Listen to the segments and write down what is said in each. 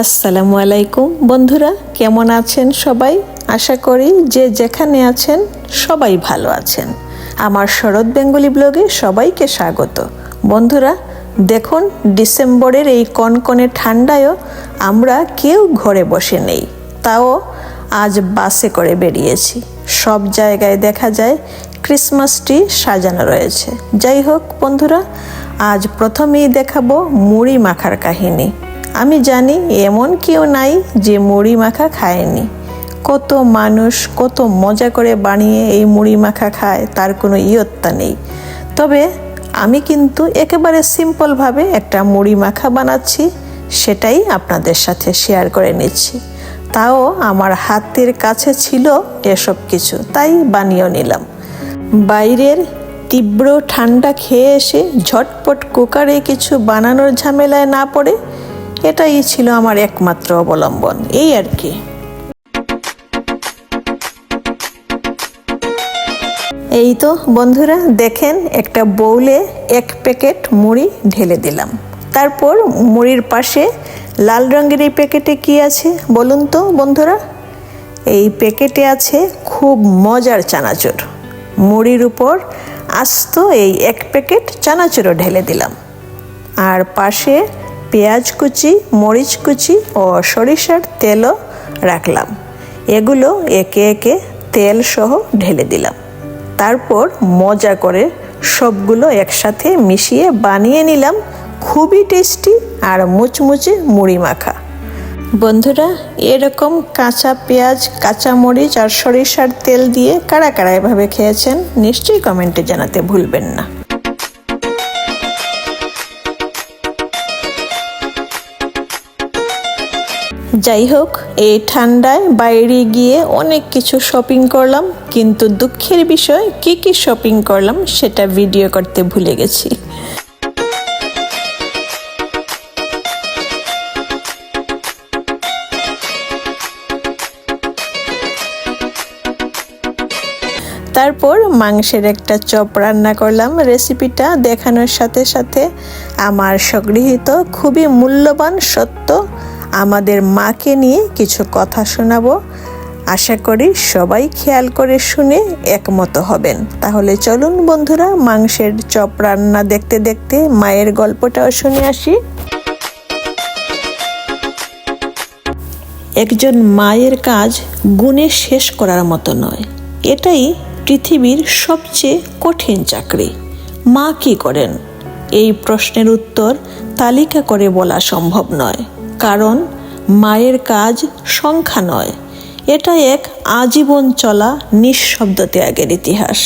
আসসালামু আলাইকুম। বন্ধুরা, কেমন আছেন সবাই? আশা করি যে যেখানে আছেন সবাই ভালো আছেন। আমার শরৎ বেঙ্গলি ব্লগে সবাইকে স্বাগত। বন্ধুরা, দেখুন, ডিসেম্বরের এই কনকনে ঠান্ডায়ও আমরা কেউ ঘরে বসে নেই। তাও আজ বাসে করে বেরিয়েছি। সব জায়গায় দেখা যায় ক্রিসমাস ট্রি সাজানো রয়েছে। যাই হোক, বন্ধুরা, আজ প্রথমেই দেখাবো মুড়ি মাখার কাহিনী। আমি জানি এমন কেউ নাই যে মুড়ি মাখা খায়নি। কত মানুষ কত মজা করে বানিয়ে এই মুড়ি মাখা খায়, তার কোনো ইয়ত্তা নেই। তবে আমি কিন্তু একেবারে সিম্পলভাবে একটা মুড়ি মাখা বানাচ্ছি, সেটাই আপনাদের সাথে শেয়ার করে নিচ্ছি। তাও আমার হাতের কাছে ছিল এসব কিছু, তাই বানিয়েও নিলাম। বাইরের তীব্র ঠান্ডা খেয়ে এসে ঝটপট কুকারে কিছু বানানোর ঝামেলায় না পড়ে এটাই ছিল আমার একমাত্র অবলম্বন, এই আর কি। এই তো বন্ধুরা, দেখেন একটা বউলে এক প্যাকেট মুড়ি ঢেলে দিলাম। তারপর মুড়ির পাশে লাল রঙের এই প্যাকেটে কি আছে বলুন তো বন্ধুরা? এই প্যাকেটে আছে খুব মজার চানাচুর। মুড়ির উপর আস্ত এই এক প্যাকেট চানাচুরও ঢেলে দিলাম। আর পাশে পেঁয়াজ কুচি, মরিচ কুচি ও সরিষার তেলও রাখলাম। এগুলো একে একে তেল সহ ঢেলে দিলাম। তারপর মজা করে সবগুলো একসাথে মিশিয়ে বানিয়ে নিলাম খুবই টেস্টি আর মুচমুচে মুড়ি মাখা। বন্ধুরা, এরকম কাঁচা পেঁয়াজ, কাঁচা মরিচ আর সরিষার তেল দিয়ে কারা কারা এভাবে খেয়েছেন, নিশ্চয়ই কমেন্টে জানাতে ভুলবেন না। যাই হোক এই ঠান্ডায় বাইরে গিয়ে অনেক কিছু শপিং করলাম, কিন্তু দুঃখের বিষয়, কি কি শপিং করলাম সেটা ভিডিও করতে ভুলে গেছি। তারপর মাংসের একটা চপ রান্না করলাম। রেসিপিটা দেখানোর সাথে সাথে আমার সংগৃহীত খুবই মূল্যবান সত্য আমাদের মাকে নিয়ে কিছু কথা শোনাবো। আশা করি সবাই খেয়াল করে শুনে একমত হবেন। তাহলে চলুন বন্ধুরা, মাংসের চপ রান্না দেখতে দেখতে মায়ের গল্পটাও শুনে আসি। একজন মায়ের কাজ গুণে শেষ করার মতো নয়। এটাই পৃথিবীর সবচেয়ে কঠিন চাকরি। মা কি করেন? এই প্রশ্নের উত্তর তালিকা করে বলা সম্ভব নয়। কারণ মায়ের কাজ সংখ্যা নয়। এটা এক আজীবন চলা নিঃশব্দ ত্যাগের ইতিহাস।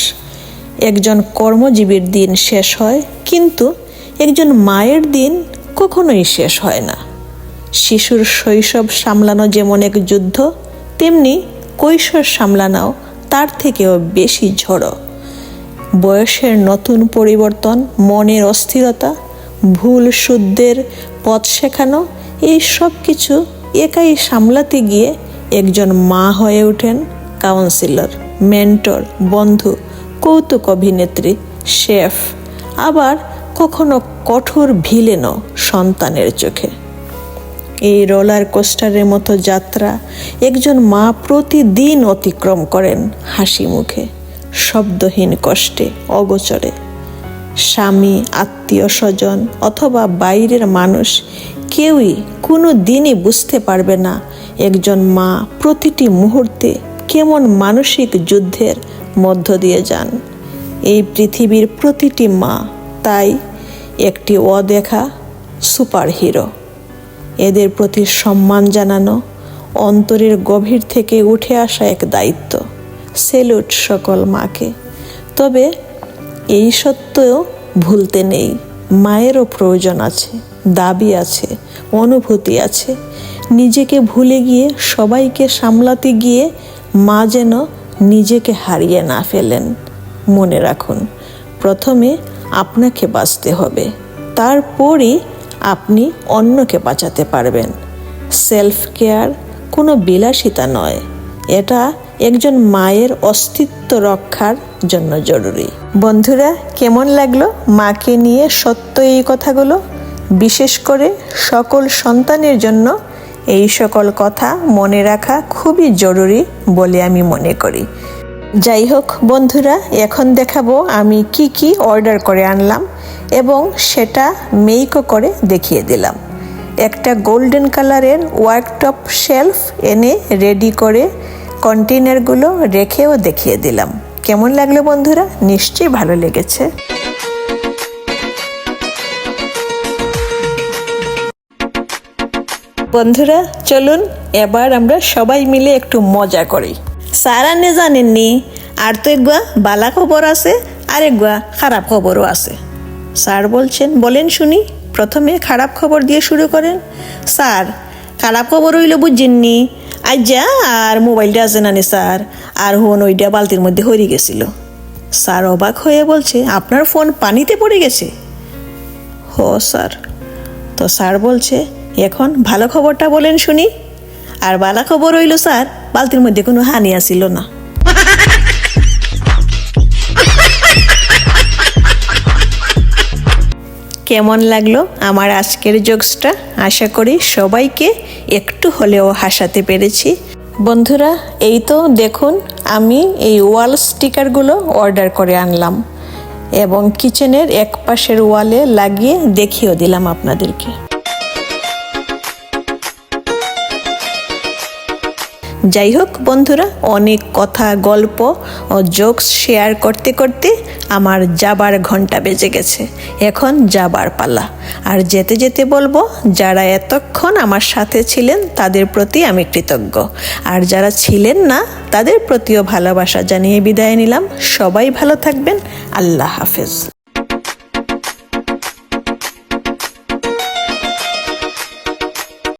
একজন কর্মজীবীর দিন শেষ হয়, কিন্তু একজন মায়ের দিন কখনোই শেষ হয় না। শিশুর শৈশব সামলানো যেমন এক যুদ্ধ, তেমনি কৈশোর সামলানাও তার থেকেও বেশি ঝড়ো। বয়সের নতুন পরিবর্তন, মনের অস্থিরতা, ভুল শুদ্ধের পথ শেখানো এই সব কিছু একাই সামলাতে গিয়ে একজন মা হয়ে ওঠেন কাউন্সিলর মেন্টর বন্ধু, কৌতুক অভিনেত্রী শেফ আবার কখনো কঠোর ভিলেনও সন্তানের চোখে। এই রোলার কোস্টারের মতো যাত্রা একজন মা প্রতিদিন অতিক্রম করেন হাসি মুখে, শব্দহীন কষ্টে, অগোচরে। স্বামী, আত্মীয় স্বজন অথবা বাইরের মানুষ কেউই কোনো দিনই বুঝতে পারবে না একজন মা প্রতিটি মুহূর্তে কেমন মানসিক যুদ্ধের মধ্য দিয়ে যান। এই পৃথিবীর প্রতিটি মা তাই একটি অদেখা সুপার হিরো এদের প্রতি সম্মান জানানো অন্তরের গভীর থেকে উঠে আসা এক দায়িত্ব। সেলুট সকল মাকে। তবে এই সত্ত্বেও ভুলতে নেই। মায়েরও প্রয়োজন আছে, দাবি আছে, অনুভূতি আছে। নিজেকে ভুলে গিয়ে সবাইকে সামলাতে গিয়ে মা যেন নিজেকে হারিয়ে না ফেলেন। মনে রাখুন, প্রথমে আপনাকে বাঁচতে হবে, তারপরই আপনি অন্যকে বাঁচাতে পারবেন। সেলফ কেয়ার কোনো বিলাসিতা নয়, এটা একজন মায়ের অস্তিত্ব রক্ষার জন্য জরুরি। বন্ধুরা, কেমন লাগল মাকে নিয়ে সত্য এই কথাগুলো? বিশেষ করে সকল সন্তানের জন্য এই সকল কথা মনে রাখা খুবই জরুরি বলে আমি মনে করি। যাই হোক, বন্ধুরা, এখন দেখাবো আমি কি কি অর্ডার করে আনলাম এবং সেটা মেইকও করে দেখিয়ে দিলাম। একটা গোল্ডেন কালারের ওয়ার্কটপ শেলফ এনে রেডি করে কন্টেনারগুলো রেখেও দেখিয়ে দিলাম। কেমন লাগল বন্ধুরা? নিশ্চয়ই ভালো লেগেছে। বন্ধুরা, চলুন এবার আমরা সবাই মিলে একটু মজা করি। স্যার আনে জানেননি, আর তো একগুয়া বালা খবর আছে, আর একগুয়া খারাপ খবরও আছে। স্যার বলছেন, বলেন শুনি, প্রথমে খারাপ খবর দিয়ে শুরু করেন। স্যার, খারাপ খবর হইল বুঝছেননি আজ যা আর মোবাইলটা আছে নানি স্যার? আর হন ওইটা বালতির মধ্যে হরি গেছিল। স্যার অবাক হয়ে বলছে, আপনার ফোন পানিতে পড়ে গেছে? হ, স্যার। তো স্যার বলছে, এখন ভালো খবরটা বলেন শুনি। আর বালা খবর হইল, স্যার, বালতির মধ্যে কোনো হানি আসিল না। কেমন লাগল আমার আজকের জোকসটা আশা করি সবাইকে একটু হলেও হাসাতে পেরেছি। বন্ধুরা, এই তো দেখুন, আমি এই ওয়াল স্টিকারগুলো অর্ডার করে আনলাম এবং কিচেনের এক পাশের ওয়ালে লাগিয়ে দেখিয়েও দিলাম আপনাদেরকে। যাই হোক বন্ধুরা, অনেক কথা, গল্প ও জোকস শেয়ার করতে করতে আমার যাবার ঘণ্টা বেজে গেছে। এখন যাবার পালা। আর যেতে যেতে বলব, যারা এতক্ষণ আমার সাথে ছিলেন তাদের প্রতি আমি কৃতজ্ঞ। আর যারা ছিলেন না, তাদের প্রতিও ভালোবাসা জানিয়ে বিদায় নিলাম। সবাই ভালো থাকবেন। আল্লাহ হাফেজ।